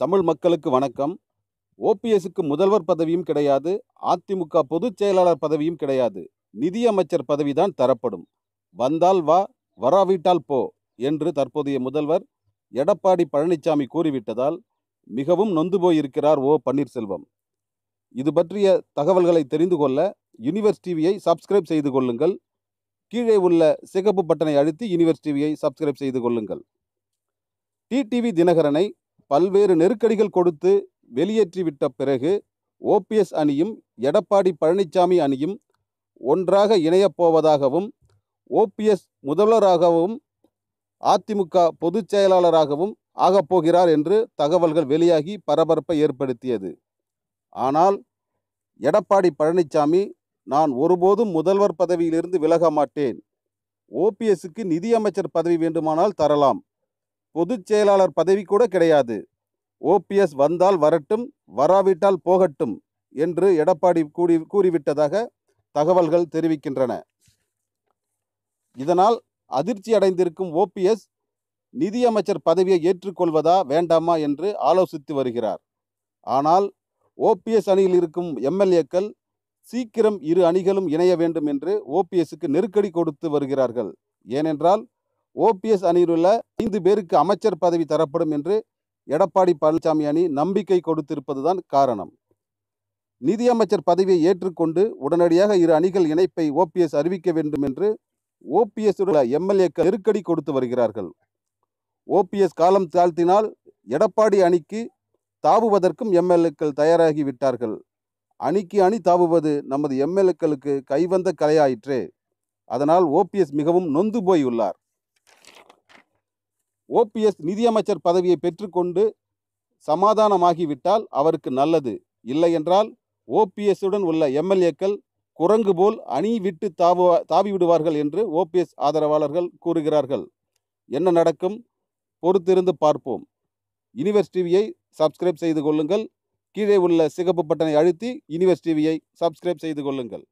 தமிழ் மக்களுக்கு வணக்கம். ஓபிஎஸ்க்கு முதல்வர் பதவியும் கிடையாது அதிமுக பொதுச் செயலாளர் பதவியும் கிடையாது. நிதியமைச்சர் பதவிதான் தரப்படும். வந்தால் வா வராவிட்டால் போ என்று தற்போதைய முதல்வர் எடப்பாடி பழனிசாமி கூறிவிட்டதால் மிகவும் நொந்து போயிருக்கிறார் ஓ பன்னீர்செல்வம். இது பற்றிய தகவல்களை தெரிந்து கொள்ள யூனிவர்ஸ் டிவியை சப்ஸ்கிரைப் செய்து கொள்ளுங்கள். கீழே உள்ள சிகப்பு பட்டனை அழுத்தி யூனிவர்ஸ் டிவியை சப்ஸ்கிரைப் செய்து கொள்ளுங்கள். டிடிவி தினகரனை பல்வேறு நெருக்கடிகள் கொடுத்து வெளியேற்றிவிட்ட பிறகு ஓபிஎஸ் அணியும் எடப்பாடி பழனிசாமி அணியும் ஒன்றாக இணையப் போவதாகவும் ஓபிஎஸ் முதல்வராகவும் அதிமுக பொதுச் செயலாளராகவும் ஆகப்போகிறார் என்று தகவல்கள் வெளியாகி பரபரப்பை ஏற்படுத்தியது. ஆனால் எடப்பாடி பழனிசாமி நான் ஒருபோதும் முதல்வர் பதவியிலிருந்து விலக மாட்டேன். ஓபிஎஸ்க்கு நிதியமைச்சர் பதவி வேண்டுமானால் தரலாம். பொதுச் செயலாளர் பதவி கூட கிடையாது. ஓபிஎஸ் வந்தால் வரட்டும் வராவிட்டால் போகட்டும் என்று எடப்பாடி கூடி கூறிவிட்டதாக தகவல்கள் தெரிவிக்கின்றன. இதனால் அதிர்ச்சி அடைந்திருக்கும் ஓபிஎஸ் நிதியமைச்சர் பதவியை ஏற்றுக்கொள்வதா வேண்டாமா என்று ஆலோசித்து வருகிறார். ஆனால் ஓபிஎஸ் அணியில் இருக்கும் எம்எல்ஏக்கள் சீக்கிரம் இரு அணிகளும் இணைய வேண்டும் என்று ஓபிஎஸ்க்கு நெருக்கடி கொடுத்து வருகிறார்கள். ஏனென்றால் ஓபிஎஸ் அணியில் உள்ள ஐந்து பேருக்கு அமைச்சர் பதவி தரப்படும் என்று எடப்பாடி பழனிசாமி அணி நம்பிக்கை கொடுத்திருப்பதுதான் காரணம். நிதியமைச்சர் பதவியை ஏற்றுக்கொண்டு உடனடியாக இரு அணிகள் இணைப்பை ஓபிஎஸ் அறிவிக்க வேண்டும் என்று ஓபிஎஸ் உள்ள எம்எல்ஏக்கள் நெருக்கடி கொடுத்து வருகிறார்கள். ஓபிஎஸ் காலம் தாழ்த்தினால் எடப்பாடி அணிக்கு தாவுவதற்கும் எம்எல்ஏக்கள் தயாராகி விட்டார்கள். அணிக்கு அணி தாவுவது நமது எம்எல்ஏக்களுக்கு கைவந்த கலையாயிற்றே. அதனால் ஓபிஎஸ் மிகவும் நொந்து போயுள்ளார். ஓபிஎஸ் நிதியமைச்சர் பதவியை பெற்றுக்கொண்டு சமாதானமாகிவிட்டால் அவருக்கு நல்லது. இல்லை என்றால் ஓபிஎஸ்ஸுடன் உள்ள எம்எல்ஏக்கள் குரங்கு போல் அணி விட்டு தாவு தாவி விடுவார்கள் என்று ஓபிஎஸ் ஆதரவாளர்கள் கூறுகிறார்கள். என்ன நடக்கும்? பொறுத்திருந்து பார்ப்போம். யூனிவர்ஸ் டிவியை சப்ஸ்கிரைப் செய்து கொள்ளுங்கள். கீழே உள்ள சிகப்பு பட்டனை அழுத்தி யூனிவர்ஸ் டிவியை சப்ஸ்கிரைப் செய்து கொள்ளுங்கள்.